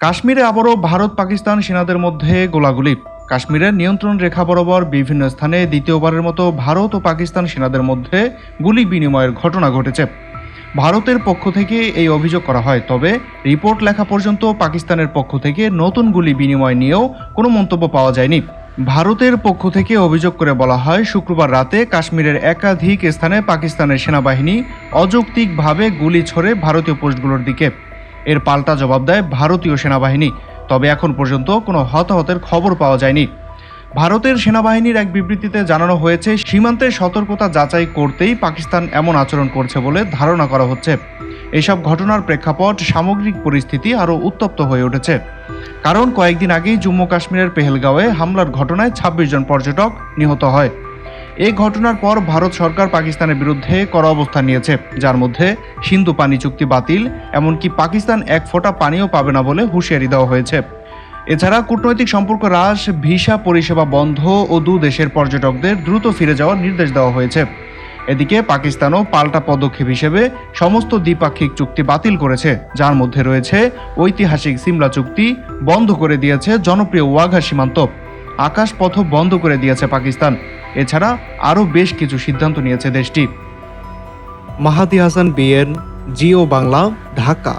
কাশ্মীরে আবারও ভারত পাকিস্তান সেনাদের মধ্যে গোলাগুলি। কাশ্মীরের নিয়ন্ত্রণ রেখা বরাবর বিভিন্ন স্থানে দ্বিতীয়বারের মতো ভারত ও পাকিস্তান সেনাদের মধ্যে গুলি বিনিময়ের ঘটনা ঘটেছে। ভারতের পক্ষ থেকে এই অভিযোগ করা হয়, তবে রিপোর্ট লেখা পর্যন্ত পাকিস্তানের পক্ষ থেকে নতুন গুলি বিনিময় নিয়েও কোনো মন্তব্য পাওয়া যায়নি। ভারতের পক্ষ থেকে অভিযোগ করে বলা হয়, শুক্রবার রাতে কাশ্মীরের একাধিক স্থানে পাকিস্তানের সেনাবাহিনী অযৌক্তিকভাবে গুলি ছড়ে ভারতীয় পোস্টগুলোর দিকে। এর পাল্টা জবাব দেয় ভারতীয় সেনাবাহিনী, তবে এখন পর্যন্ত কোনো হতাহতের খবর পাওয়া যায়নি। ভারতের সেনাবাহিনীর এক বিবৃতিতে জানানো হয়েছে, সীমান্তে সতর্কতা যাচাই করতেই পাকিস্তান এমন আচরণ করছে বলে ধারণা করা হচ্ছে। এসব ঘটনার প্রেক্ষাপট সামগ্রিক পরিস্থিতি আরও উত্তপ্ত হয়ে উঠেছে। কারণ কয়েকদিন আগেই জম্মু কাশ্মীরের পেহেলগাঁওয়ে হামলার ঘটনায় ২৬ জন পর্যটক নিহত হয়। এই ঘটনার পর ভারত সরকার পাকিস্তানের বিরুদ্ধে কড়া অবস্থান নিয়েছে, যার মধ্যে সিন্ধু পানি চুক্তি বাতিল, এমনকি পাকিস্তান এক ফোঁটা পানিও পাবে না বলে হুঁশিয়ারি দেওয়া হয়েছে। এছাড়া কূটনৈতিক সম্পর্ক হ্রাস, ভিসা পরিষেবা বন্ধ ও দু দেশের পর্যটকদের দ্রুত ফিরে যাওয়ার নির্দেশ দেওয়া হয়েছে। এদিকে পাকিস্তানও পাল্টা পদক্ষেপ হিসেবে সমস্ত দ্বিপাক্ষিক চুক্তি বাতিল করেছে, যার মধ্যে রয়েছে ঐতিহাসিক সিমলা চুক্তি বন্ধ করে দিয়েছে জনপ্রিয় ওয়াঘা সীমান্ত। আকাশপথ বন্ধ করে দিয়েছে পাকিস্তান। এছাড়া আরও বেশ কিছু সিদ্ধান্ত নিয়েছে দেশটি। মাহাদি হাসান বিএন জিও বাংলা ঢাকা